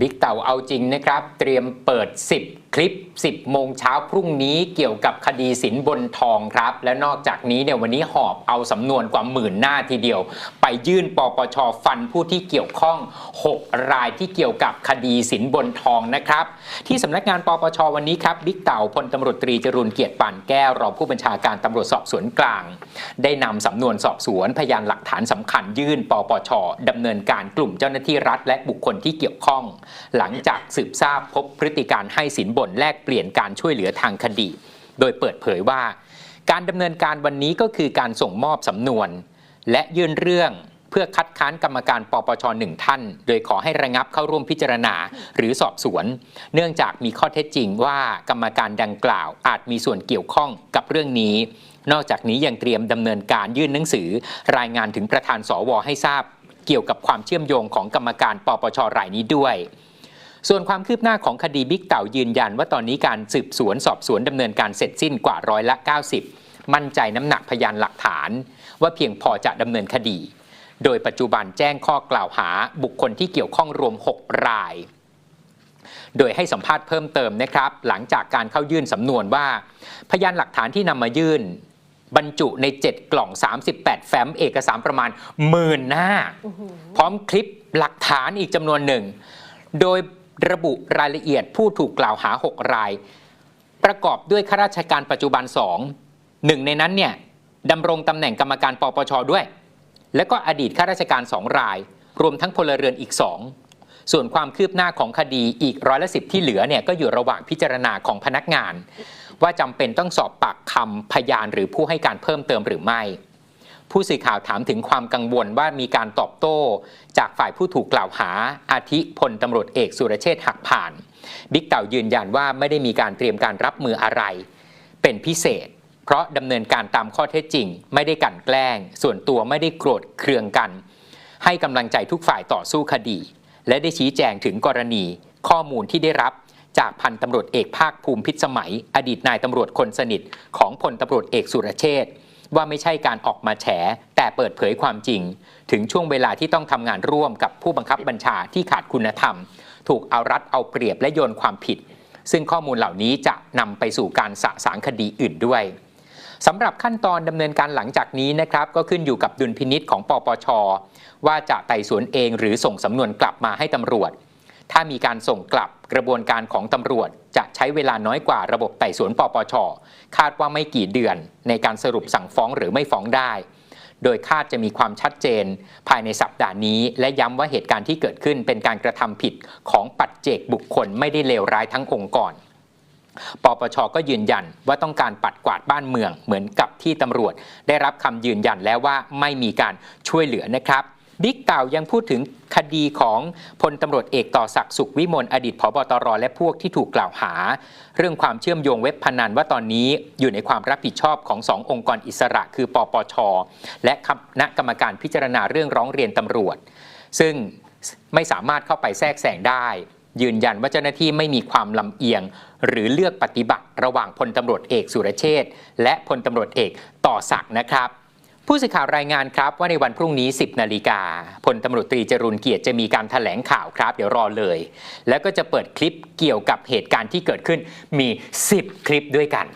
บิ๊กเต่าเอาจริงนะครับ เตรียมเปิด 10 คลิป 10 โมงเช้าพรุ่งนี้เกี่ยวกับคดีสินบนทองครับ และนอกจากนี้เนี่ยวันนี้หอบเอาสำนวนกว่าหมื่นหน้าทีเดียว ไปยื่นปปชฟันผู้ที่เกี่ยวข้อง 6 รายที่เกี่ยวกับคดีสินบนทองนะครับ ที่สำนักงานปปชวันนี้ครับบิ๊กเต่าพลตำรวจตรีจรูนเกียรติป่านแก้วรองผู้บัญชาการตำรวจสอบสวนกลาง ได้นำสำนวนสอบสวนพยานหลักฐานสำคัญยื่นปปชดำเนินการกลุ่มเจ้าหน้าที่รัฐ และบุคคลที่เกี่ยวข้อง หลังจากสืบทราบพบพฤติการให้สินบนแลกเปลี่ยนการช่วยเหลือทางคดี โดยเปิดเผยว่า การดำเนินการวันนี้ก็คือการส่งมอบสำนวน และยื่นเรื่องเพื่อคัดค้านกรรมการปปชหนึ่งท่าน โดยขอให้ระงับเข้าร่วมพิจารณาหรือสอบสวน เนื่องจากมีข้อเท็จจริงว่ากรรมการดังกล่าวอาจมีส่วนเกี่ยวข้องกับเรื่องนี้ นอกจากนี้ยังเตรียมดำเนินการยื่นหนังสือ รายงานถึงประธานสวให้ทราบ เกี่ยวกับความเชื่อมโยงของกรรมการปปชรายนี้ด้วย ส่วนความคืบหน้าของคดีบิ๊กเต่ายืนยัน ว่าตอนนี้การสืบสวนสอบสวนดำเนินการเสร็จสิ้นกว่าร้อยละ 90 มั่นใจน้ำหนักพยานหลักฐาน ว่าเพียงพอจะดำเนินคดี โดยปัจจุบันแจ้งข้อกล่าวหาบุคคลที่เกี่ยวข้องรวม 6 ราย โดยให้สัมภาษณ์เพิ่มเติมนะครับ หลังจากการเข้ายื่นสำนวนว่า พยานหลักฐานที่นำมายื่น บรรจุใน 7 กล่อง 38 แฟ้มเอกสารประมาณหมื่นหน้า พร้อมคลิปหลักฐานอีกจำนวนหนึ่ง โดย ระบุรายละเอียดผู้ถูกกล่าวหา 6 ราย ประกอบด้วยข้าราชการปัจจุบัน2หนึ่งในนั้นเนี่ยดำรงตำแหน่งกรรมการปปชด้วย และก็อดีตข้าราชการ 2 ราย รวมทั้งพลเรือนอีก 2 ส่วนความคืบหน้าของคดีอีกร้อยละสิที่เหลือเนี่ยก็อยู่ระหว่างพิจารณาของพนักงาน ว่าจำเป็นต้องสอบปากคำพยานหรือผู้ให้การเพิ่มเติมหรือไม่ ผู้สื่อข่าวถามถึงความกังวลว่ามีการตอบโต้ จากฝ่ายผู้ถูกกล่าวหาอาทิพลตำรวจเอกสุรเชษฐ์หักผ่าน บิ๊กเต่ายืนยันว่าไม่ได้มีการเตรียมการรับมืออะไร เป็นพิเศษ เพราะดำเนินการตามข้อเท็จจริง ไม่ได้กลั่นแกล้ง ส่วนตัวไม่ได้โกรธเคืองกัน ให้กำลังใจทุกฝ่ายต่อสู้คดี และได้ชี้แจงถึงกรณี ข้อมูลที่ได้รับจากพันตำรวจเอกภาคภูมิพิษสมัย อดีตนายตำรวจคนสนิทของพลตำรวจเอกสุรเชษฐ์ ว่าไม่ใช่การออกมาแฉ แต่เปิดเผยความจริง ถึงช่วงเวลาที่ต้องทำงานร่วมกับผู้บังคับบัญชาที่ขาดคุณธรรม ถูกเอารัดเอาเปรียบและโยนความผิด ซึ่งข้อมูลเหล่านี้จะนำไปสู่การสะสางคดีอื่นด้วยสำหรับขั้นตอนดำเนินการหลังจากนี้นะครับก็ขึ้นอยู่กับดุลพินิษของปปช ว่าจะไต่สวนเองหรือส่งสำนวนกลับมาให้ตำรวจ ถ้ามีการส่งกลับกระบวนการของตำรวจจะ ช้เวลาน้อยกว่าระบบไต่สวนปปช คาดว่าไม่กี่เดือนในการสรุปสั่งฟ้องหรือไม่ฟ้องได้ โดยคาดจะมีความชัดเจน ภายในสัปดาห์นี้ และย้ำว่าเหตุการณ์ที่เกิดขึ้นเป็นการกระทำผิดของปัจเจกบุคคลไม่ได้เลวร้ายทั้งองค์กรปปชก็ยืนยันว่าต้องการปัดกวาดบ้านเมืองเหมือนกับที่ตำรวจ ได้รับคำยืนยันแล้วว่าไม่มีการช่วยเหลือนะครับ บิ๊กเต่ายังพูดถึงคดีของพลตำรวจเอกต่อศักดิ์สุขวิมลอดีตผบตรและพวกที่ถูกกล่าวหา เรื่องความเชื่อมโยงเว็บพนันว่าตอนนี้อยู่ในความรับผิดชอบของสององค์กรอิสระ คือปปช และคณะกรรมการพิจารณาเรื่องร้องเรียนตำรวจ ซึ่งไม่สามารถเข้าไปแทรกแซงได้ ยืนยันว่าเจ้าหน้าที่ไม่มีความลำเอียง หรือเลือกปฏิบัติระหว่างพลตำรวจเอกสุรเชษฐ์และพลตำรวจเอกต่อศักดิ์นะครับ ผู้สื่อข่าวรายงานครับว่าในวันพรุ่งนี้ 10 นาฬิกาพลตำรวจตรีจรุนเกียรติจะมีการถแถลงข่าวครับ เดี๋ยวรอเลย แล้วก็จะเปิดคลิปเกี่ยวกับเหตุการณ์ที่เกิดขึ้นมี 10 คลิปด้วยกัน